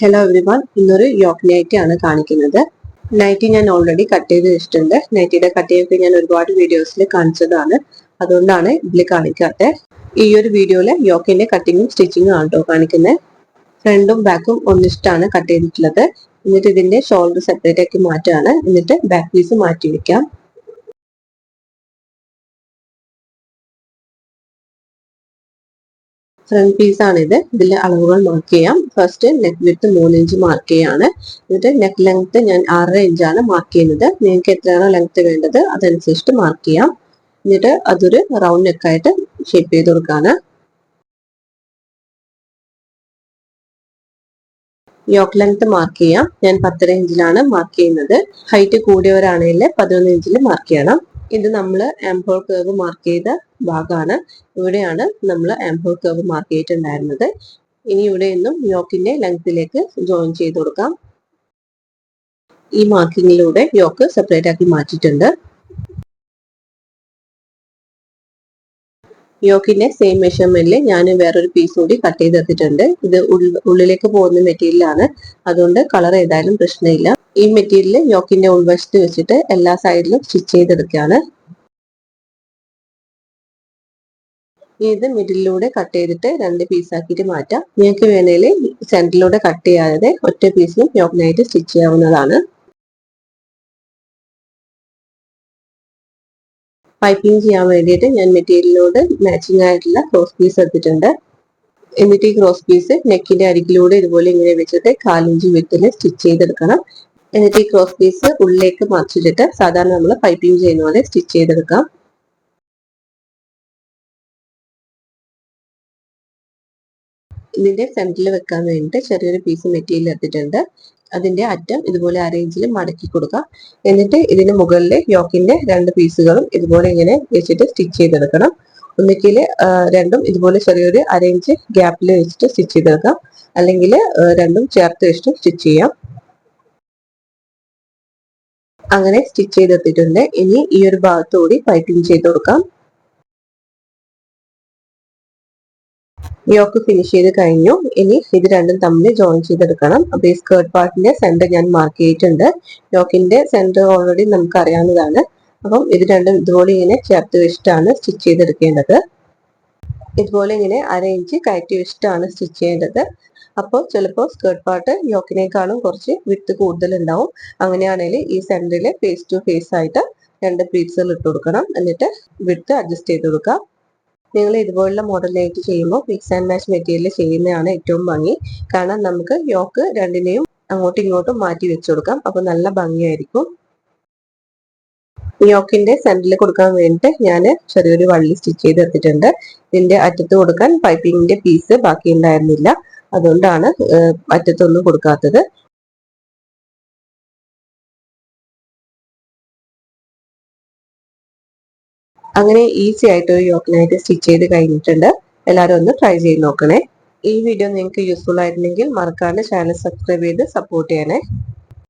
Hello everyone ഇന്നൊരു yoke nighty ആണ് കാണിക്കുന്നത്. നൈറ്റി ഞാൻ ഓൾറെഡി കട്ട് ചെയ്ത് വെച്ചിട്ടുണ്ട്. നൈറ്റിയുടെ കട്ടിയൊക്കെ ഞാൻ ഒരുപാട് വീഡിയോസിൽ കാണിച്ചതാണ്. അതുകൊണ്ടാണ് ഇതിൽ കാണിക്കാത്തത് ഈ ഒരു വീഡിയോയിൽ യോക്കിന്റെ കട്ടിങ്ങും സ്റ്റിച്ചിങ്ങും ആണ് കേട്ടോ കാണിക്കുന്നത് ഫ്രണ്ടും ബാക്കും ഒന്നിച്ചിട്ടാണ് കട്ട് ചെയ്തിട്ടുള്ളത്. എന്നിട്ട് ഇതിന്റെ ഷോൾഡർ സെപ്പറേറ്റ് ആക്കി മാറ്റാണ്. എന്നിട്ട് ബാക്ക് പീസ് മാറ്റി വെക്കാം. ഫ്രണ്ട് പീസ് ആണ് ഇത് ഇതിലെ അളവുകൾ മാർക്ക് ചെയ്യാം. ഫസ്റ്റ് നെക്ക് വിത്ത് മൂന്ന് ഇഞ്ച് മാർക്ക് ചെയ്യാണ്. എന്നിട്ട് നെക്ക് ലെങ്ത് ഞാൻ ആറര ഇഞ്ചാണ് മാർക്ക് ചെയ്യുന്നത്. നിങ്ങൾക്ക് എത്രയാണോ ലെങ്ത് വേണ്ടത് അതനുസരിച്ചിട്ട് മാർക്ക് ചെയ്യാം. എന്നിട്ട് അതൊരു റൗണ്ട് നെക്കായിട്ട് ഷേപ്പ് ചെയ്ത് കൊടുക്കാണ്. യോക്ക് ലെങ്ത് മാർക്ക് ചെയ്യാം. ഞാൻ പത്തര ഇഞ്ചിലാണ് മാർക്ക് ചെയ്യുന്നത്. ഹൈറ്റ് കൂടിയവരാണെങ്കിൽ പതിനൊന്ന് ഇഞ്ചിൽ മാർക്ക് ചെയ്യണം. ഇത് നമ്മൾ ആംഹോൾ കേർവ് മാർക്ക് ചെയ്ത ഭാഗമാണ് ഇവിടെയാണ് നമ്മൾ ആംഹോൾ കേർവ് മാർക്ക് ചെയ്തിട്ടുണ്ടായിരുന്നത്. ഇനി ഇവിടെ നിന്നും യോക്കിന്റെ ലെങ്ത്തിലേക്ക് ജോയിൻ ചെയ്ത് കൊടുക്കാം. ഈ മാർക്കിങ്ങിലൂടെ യോക്ക് സെപ്പറേറ്റ് ആക്കി മാറ്റിയിട്ടുണ്ട്. യോക്കിന്റെ സെയിം മെഷർമെന്റിൽ ഞാൻ വേറൊരു പീസ് കൂടി കട്ട് ചെയ്തെടുത്തിട്ടുണ്ട് ഇത് ഉള്ളിലേക്ക് പോകുന്ന മെറ്റീരിയൽ ആണ്. അതുകൊണ്ട് കളർ ഏതായാലും പ്രശ്നമില്ല. ഈ മെറ്റീരിയൽ യോക്കിന്റെ ഉൾവശത്ത് വെച്ചിട്ട് എല്ലാ സൈഡിലും സ്റ്റിച്ച് ചെയ്തെടുക്കുകയാണ് ഇത് മിഡിലൂടെ കട്ട് ചെയ്തിട്ട് രണ്ട് പീസ് ആക്കിയിട്ട് മാറ്റാം. നിങ്ങൾക്ക് വേണേൽ സെന്ററിലൂടെ കട്ട് ചെയ്യാതെ ഒറ്റ പീസിലും യോക്കിനായിട്ട് സ്റ്റിച്ച് ചെയ്യാവുന്നതാണ്. പൈപ്പിംഗ് ചെയ്യാൻ വേണ്ടിയിട്ട് ഞാൻ മെറ്റീരിയലിനോട് മാച്ചിങ് ആയിട്ടുള്ള ക്രോസ് പീസ് എടുത്തിട്ടുണ്ട്. എന്നിട്ട് ഈ ക്രോസ് പീസ് നെക്കിന്റെ അരികിലൂടെ ഇതുപോലെ ഇങ്ങനെ വെച്ചിട്ട് കാലിഞ്ച് വിട്ടിൽ സ്റ്റിച്ച് ചെയ്തെടുക്കണം. എന്നിട്ട് ഈ ക്രോസ് പീസ് ഉള്ളിലേക്ക് മറിച്ചിട്ടിട്ട് സാധാരണ നമ്മൾ പൈപ്പിംഗ് ചെയ്യുന്ന പോലെ സ്റ്റിച്ച് ചെയ്തെടുക്കാം. ഇതിന്റെ സെന്ററിൽ വെക്കാൻ വേണ്ടിയിട്ട് ചെറിയൊരു പീസ് മെറ്റീരിയൽ എടുത്തിട്ടുണ്ട്. അതിന്റെ അറ്റം ഇതുപോലെ അരേഞ്ചിൽ മടക്കി കൊടുക്കുക എന്നിട്ട് ഇതിന് മുകളിൽ യോക്കിന്റെ രണ്ട് പീസുകളും ഇതുപോലെ ഇങ്ങനെ വെച്ചിട്ട് സ്റ്റിച്ച് ചെയ്തെടുക്കണം. ഒന്നിക്കിൽ രണ്ടും ഇതുപോലെ ചെറിയൊരു അരേഞ്ച് ഗ്യാപ്പിൽ വെച്ചിട്ട് സ്റ്റിച്ച് ചെയ്തെടുക്കാം. അല്ലെങ്കിൽ രണ്ടും ചേർത്ത് വെച്ചിട്ട് സ്റ്റിച്ച് ചെയ്യാം. അങ്ങനെ സ്റ്റിച്ച് ചെയ്തെടുത്തിട്ടുണ്ട്. ഇനി ഈ ഒരു ഭാഗത്തുകൂടി പൈപ്പിംഗ് ചെയ്ത് കൊടുക്കാം. യോക്ക് ഫിനിഷ് ചെയ്ത് കഴിഞ്ഞു. ഇനി ഇത് രണ്ടും തമ്മിൽ ജോയിൻ ചെയ്തെടുക്കണം. അപ്പൊ ഈ സ്കേർട്ട് പാർട്ടിന്റെ സെന്റർ ഞാൻ മാർക്ക് ചെയ്തിട്ടുണ്ട്. യോക്കിന്റെ സെന്റർ ഓൾറെഡി നമുക്ക് അറിയാവുന്നതാണ്. അപ്പം ഇത് രണ്ടും ഇതുപോലെ ഇങ്ങനെ ചേർത്ത് വെച്ചിട്ടാണ് സ്റ്റിച്ച് ചെയ്തെടുക്കേണ്ടത്. ഇതുപോലെ ഇങ്ങനെ അര ഇഞ്ച് കയറ്റി വെച്ചിട്ടാണ് സ്റ്റിച്ച് ചെയ്യേണ്ടത്. അപ്പോൾ ചിലപ്പോൾ സ്കേർട്ട് പാർട്ട് യോക്കിനേക്കാളും കുറച്ച് വിട്ട് കൂടുതൽ ഉണ്ടാവും അങ്ങനെയാണെങ്കിൽ ഈ സെന്ററിൽ ഫേസ് ടു ഫേസ് ആയിട്ട് രണ്ട് പീസുകൾ ഇട്ട് കൊടുക്കണം. എന്നിട്ട് വിട്ട് അഡ്ജസ്റ്റ് ചെയ്ത് കൊടുക്കാം. നിങ്ങൾ ഇതുപോലുള്ള മോഡലായിട്ട് ചെയ്യുമ്പോൾ മിക്സ് ആൻഡ് മാച്ച് മെറ്റീരിയൽ ചെയ്യുന്നതാണ് ഏറ്റവും ഭംഗി. കാരണം നമുക്ക് യോക്ക് രണ്ടിനെയും അങ്ങോട്ടും ഇങ്ങോട്ടും മാറ്റി വെച്ചു കൊടുക്കാം. അപ്പോൾ നല്ല ഭംഗിയായിരിക്കും. യോക്കിന്റെ സെന്ററിൽ കൊടുക്കാൻ വേണ്ടിയിട്ട് ഞാൻ ചെറിയൊരു വള്ളി സ്റ്റിച്ച് ചെയ്ത് എടുത്തിട്ടുണ്ട്. ഇതിന്റെ അറ്റത്ത് കൊടുക്കാൻ പൈപ്പിങ്ങിന്റെ പീസ് ബാക്കി ഉണ്ടായിരുന്നില്ല അതുകൊണ്ടാണ് അറ്റത്തൊന്നും കൊടുക്കാത്തത്. അങ്ങനെ ഈസി ആയിട്ട് ഒരു യോക്കിനായിട്ട് സ്റ്റിച്ച് ചെയ്ത് കഴിഞ്ഞിട്ടുണ്ട്. എല്ലാവരും ഒന്ന് ട്രൈ ചെയ്ത് നോക്കണേ. ഈ വീഡിയോ നിങ്ങൾക്ക് യൂസ്ഫുൾ ആയിരുന്നെങ്കിൽ മറക്കാണ്ട് ചാനൽ സബ്സ്ക്രൈബ് ചെയ്ത് സപ്പോർട്ട് ചെയ്യണേ.